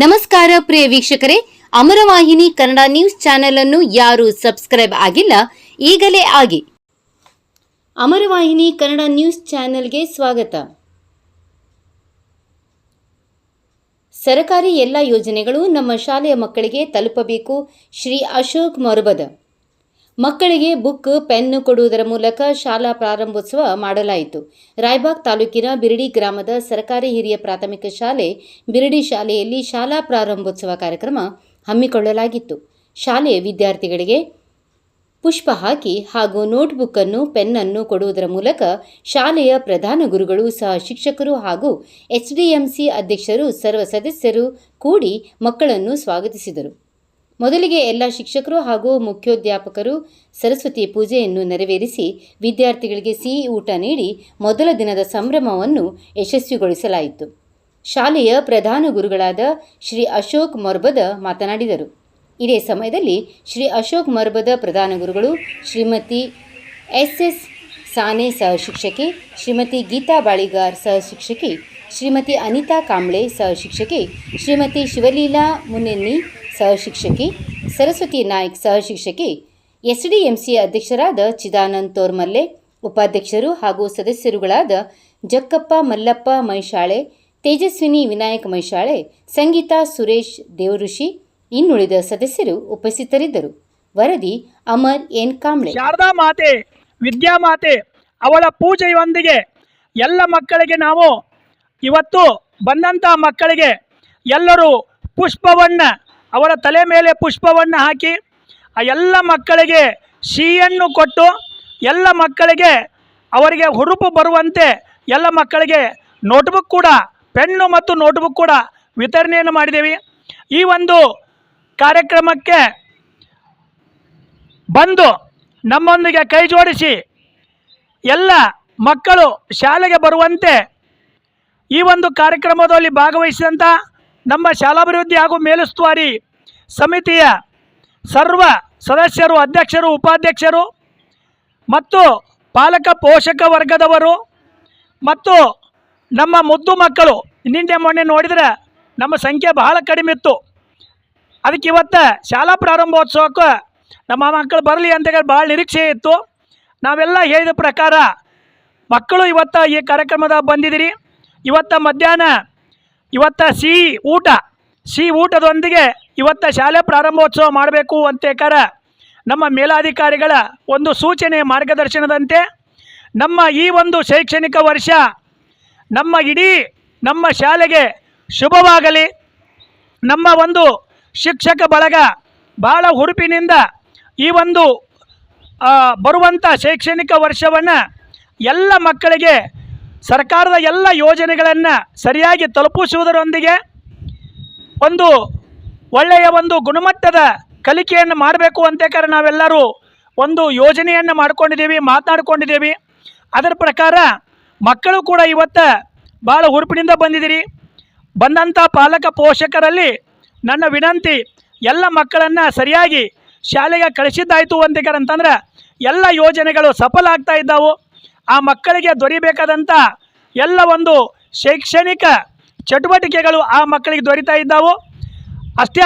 ನಮಸ್ಕಾರ ಪ್ರಿಯ ವೀಕ್ಷಕರೇ, ಅಮರವಾಹಿನಿ Kannada news channel ಅನ್ನು ಯಾರು ಸಬ್ಸ್ಕ್ರೈಬ್ ಆಗಿಲ್ಲ, ಈಗಲೇ ಆಗಿ. ಅಮರವಾಹಿನಿ ಕನ್ನಡ ನ್ಯೂಸ್ ಚಾನೆಲ್ಗೆ ಸ್ವಾಗತ. ಸರಕಾರಿ ಎಲ್ಲ ಯೋಜನೆಗಳು ನಮ್ಮ ಶಾಲೆಯ ಮಕ್ಕಳಿಗೆ ತಲುಪಬೇಕು, ಶ್ರೀ ಅಶೋಕ್ ಮೊರಬದ. ಮಕ್ಕಳಿಗೆ ಬುಕ್, ಪೆನ್ ಕೊಡುವುದರ ಮೂಲಕ ಶಾಲಾ ಪ್ರಾರಂಭೋತ್ಸವ ಮಾಡಲಾಯಿತು. ರಾಯಬಾಗ್ ತಾಲೂಕಿನ ಬಿರಡಿ ಗ್ರಾಮದ ಸರ್ಕಾರಿ ಹಿರಿಯ ಪ್ರಾಥಮಿಕ ಶಾಲೆ, ಬಿರಡಿ ಶಾಲೆಯಲ್ಲಿ ಶಾಲಾ ಪ್ರಾರಂಭೋತ್ಸವ ಕಾರ್ಯಕ್ರಮ ಹಮ್ಮಿಕೊಳ್ಳಲಾಗಿತ್ತು. ಶಾಲೆಯ ವಿದ್ಯಾರ್ಥಿಗಳಿಗೆ ಪುಷ್ಪ ಹಾಕಿ ಹಾಗೂ ನೋಟ್ಬುಕ್ ಅನ್ನು ಪೆನ್ನನ್ನು ಕೊಡುವುದರ ಮೂಲಕ ಶಾಲೆಯ ಪ್ರಧಾನ ಗುರುಗಳು ಸಹ ಶಿಕ್ಷಕರು ಹಾಗೂ ಎಚ್ಡಿಎಂಸಿ ಅಧ್ಯಕ್ಷರು, ಸರ್ವ ಸದಸ್ಯರು ಕೂಡಿ ಮಕ್ಕಳನ್ನು ಸ್ವಾಗತಿಸಿದರು. ಮೊದಲಿಗೆ ಎಲ್ಲ ಶಿಕ್ಷಕರು ಹಾಗೂ ಮುಖ್ಯೋಧ್ಯಾಪಕರು ಸರಸ್ವತಿ ಪೂಜೆಯನ್ನು ನೆರವೇರಿಸಿ ವಿದ್ಯಾರ್ಥಿಗಳಿಗೆ ಸಿಹಿ ಊಟ ನೀಡಿ ಮೊದಲ ದಿನದ ಸಂಭ್ರಮವನ್ನು ಯಶಸ್ವಿಗೊಳಿಸಲಾಯಿತು. ಶಾಲೆಯ ಪ್ರಧಾನ ಗುರುಗಳಾದ ಶ್ರೀ ಅಶೋಕ್ ಮೊರ್ಬದ ಮಾತನಾಡಿದರು. ಇದೇ ಸಮಯದಲ್ಲಿ ಶ್ರೀ ಅಶೋಕ್ ಮೊರ್ಬದ ಪ್ರಧಾನ ಗುರುಗಳು ಶ್ರೀಮತಿ ಎಸ್ ಎಸ್ ಸಾನೆ ಸಹ ಶಿಕ್ಷಕಿ, ಶ್ರೀಮತಿ ಗೀತಾ ಬಾಳಿಗಾರ್ ಸಹ ಶಿಕ್ಷಕಿ, ಶ್ರೀಮತಿ ಅನಿತಾ ಕಾಂಬ್ಳೆ ಸಹ ಶಿಕ್ಷಕಿ, ಶ್ರೀಮತಿ ಶಿವಲೀಲಾ ಮುನೆನ್ನಿ ಸಹ ಶಿಕ್ಷಕಿ ಸರಸ್ವತಿ ನಾಯ್ಕ್ ಸಹ ಶಿಕ್ಷಕಿ, ಎಸ್ಡಿಎಂಸಿ ಅಧ್ಯಕ್ಷರಾದ ಚಿದಾನಂದ್ ತೋರ್ಮಲ್ಲೆ, ಉಪಾಧ್ಯಕ್ಷರು ಹಾಗೂ ಸದಸ್ಯರುಗಳಾದ ಜಕ್ಕಪ್ಪ ಮಲ್ಲಪ್ಪ ಮೈಶಾಳೆ, ತೇಜಸ್ವಿನಿ ವಿನಾಯಕ್ ಮೈಶಾಳೆ, ಸಂಗೀತಾ ಸುರೇಶ್ ದೇವಋಷಿ ಇನ್ನುಳಿದ ಸದಸ್ಯರು ಉಪಸ್ಥಿತರಿದ್ದರು. ವರದಿ ಅಮರ್ ಎನ್. ಕಾಂಬ್ಳೆ ಶಾರದಾ ಮಾತೆ, ವಿದ್ಯಾ ಮಾತೆ, ಅವಳ ಪೂಜೆಯೊಂದಿಗೆ ಎಲ್ಲ ಮಕ್ಕಳಿಗೆ ನಾವು ಇವತ್ತು ಬಂದಂಥ ಮಕ್ಕಳಿಗೆ ಎಲ್ಲರೂ ಪುಷ್ಪವನ್ನು ಅವರ ತಲೆ ಮೇಲೆ ಪುಷ್ಪವನ್ನು ಹಾಕಿ ಆ ಎಲ್ಲ ಮಕ್ಕಳಿಗೆ ಸಿಹಿಯನ್ನು ಕೊಟ್ಟು ಎಲ್ಲ ಮಕ್ಕಳಿಗೆ ಅವರಿಗೆ ಹುರುಪು ಬರುವಂತೆ ಎಲ್ಲ ಮಕ್ಕಳಿಗೆ ನೋಟ್ಬುಕ್ ಕೂಡ, ಪೆನ್ನು ಮತ್ತು ನೋಟ್ಬುಕ್ ಕೂಡ ವಿತರಣೆಯನ್ನು ಮಾಡಿದ್ದೀವಿ ಈ ಒಂದು ಕಾರ್ಯಕ್ರಮಕ್ಕೆ ಬಂದು ನಮ್ಮೊಂದಿಗೆ ಕೈ ಜೋಡಿಸಿ ಎಲ್ಲ ಮಕ್ಕಳು ಶಾಲೆಗೆ ಬರುವಂತೆ ಈ ಒಂದು ಕಾರ್ಯಕ್ರಮದಲ್ಲಿ ಭಾಗವಹಿಸಿದಂಥ ನಮ್ಮ ಶಾಲಾಭಿವೃದ್ಧಿ ಹಾಗೂ ಮೇಲುಸ್ತುವಾರಿ ಸಮಿತಿಯ ಸರ್ವ ಸದಸ್ಯರು, ಅಧ್ಯಕ್ಷರು, ಉಪಾಧ್ಯಕ್ಷರು ಮತ್ತು ಪಾಲಕ ಪೋಷಕ ವರ್ಗದವರು ಮತ್ತು ನಮ್ಮ ಮುದ್ದು ಮಕ್ಕಳು ನಿನ್ನೆ ಮೊನ್ನೆ ನೋಡಿದರೆ ನಮ್ಮ ಸಂಖ್ಯೆ ಬಹಳ ಕಡಿಮೆ ಇತ್ತು. ಅದಕ್ಕೆ ಇವತ್ತು ಶಾಲಾ ಪ್ರಾರಂಭೋತ್ಸವಕ್ಕೆ ನಮ್ಮ ಮಕ್ಕಳು ಬರಲಿ ಅಂತ ಹೇಳಿ ಭಾಳ ನಿರೀಕ್ಷೆ ಇತ್ತು. ನಾವೆಲ್ಲ ಹೇಳಿದ ಪ್ರಕಾರ ಮಕ್ಕಳು ಇವತ್ತು ಈ ಕಾರ್ಯಕ್ರಮದಾಗ ಬಂದಿದ್ದೀರಿ. ಇವತ್ತು ಮಧ್ಯಾಹ್ನ ಇವತ್ತು ಸಿಹಿ ಊಟ ಸಿಹಿ ಊಟದೊಂದಿಗೆ ಇವತ್ತ ಶಾಲೆ ಪ್ರಾರಂಭೋತ್ಸವ ಮಾಡಬೇಕು ಅಂತೇಕಾರ ನಮ್ಮ ಮೇಲಾಧಿಕಾರಿಗಳ ಒಂದು ಸೂಚನೆ ಮಾರ್ಗದರ್ಶನದಂತೆ ನಮ್ಮ ಈ ಒಂದು ಶೈಕ್ಷಣಿಕ ವರ್ಷ ನಮ್ಮ ಇಡೀ ನಮ್ಮ ಶಾಲೆಗೆ ಶುಭವಾಗಲಿ. ನಮ್ಮ ಒಂದು ಶಿಕ್ಷಕ ಬಳಗ ಭಾಳ ಹುರುಪಿನಿಂದ ಈ ಒಂದು ಬರುವಂಥ ಶೈಕ್ಷಣಿಕ ವರ್ಷವನ್ನು ಎಲ್ಲ ಮಕ್ಕಳಿಗೆ ಸರ್ಕಾರದ ಎಲ್ಲ ಯೋಜನೆಗಳನ್ನು ಸರಿಯಾಗಿ ತಲುಪಿಸುವುದರೊಂದಿಗೆ ಒಂದು ಒಳ್ಳೆಯ ಒಂದು ಗುಣಮಟ್ಟದ ಕಲಿಕೆಯನ್ನು ಮಾಡಬೇಕು ಅಂತೇಕಾರ ನಾವೆಲ್ಲರೂ ಒಂದು ಯೋಜನೆಯನ್ನು ಮಾಡ್ಕೊಂಡಿದ್ದೀವಿ, ಮಾತನಾಡ್ಕೊಂಡಿದ್ದೀವಿ. ಅದರ ಪ್ರಕಾರ ಮಕ್ಕಳು ಕೂಡ ಇವತ್ತು ಭಾಳ ಹುರುಪಿನಿಂದ ಬಂದಿದ್ದೀರಿ. ಬಂದಂಥ ಪಾಲಕ ಪೋಷಕರಲ್ಲಿ ನನ್ನ ವಿನಂತಿ, ಎಲ್ಲ ಮಕ್ಕಳನ್ನು ಸರಿಯಾಗಿ ಶಾಲೆಗೆ ಕಳಿಸಿದ್ದಾಯಿತು ಅಂತೇಕಾರ ಅಂತಂದ್ರೆ ಎಲ್ಲ ಯೋಜನೆಗಳು ಸಫಲ ಆಗ್ತಾ ಇದ್ದಾವು. ಆ ಮಕ್ಕಳಿಗೆ ದೊರಿಬೇಕಾದಂಥ ಎಲ್ಲ ಒಂದು ಶೈಕ್ಷಣಿಕ ಚಟುವಟಿಕೆಗಳು ಆ ಮಕ್ಕಳಿಗೆ ದೊರೀತಾ ಇದ್ದಾವೋ. ಅಷ್ಟೇ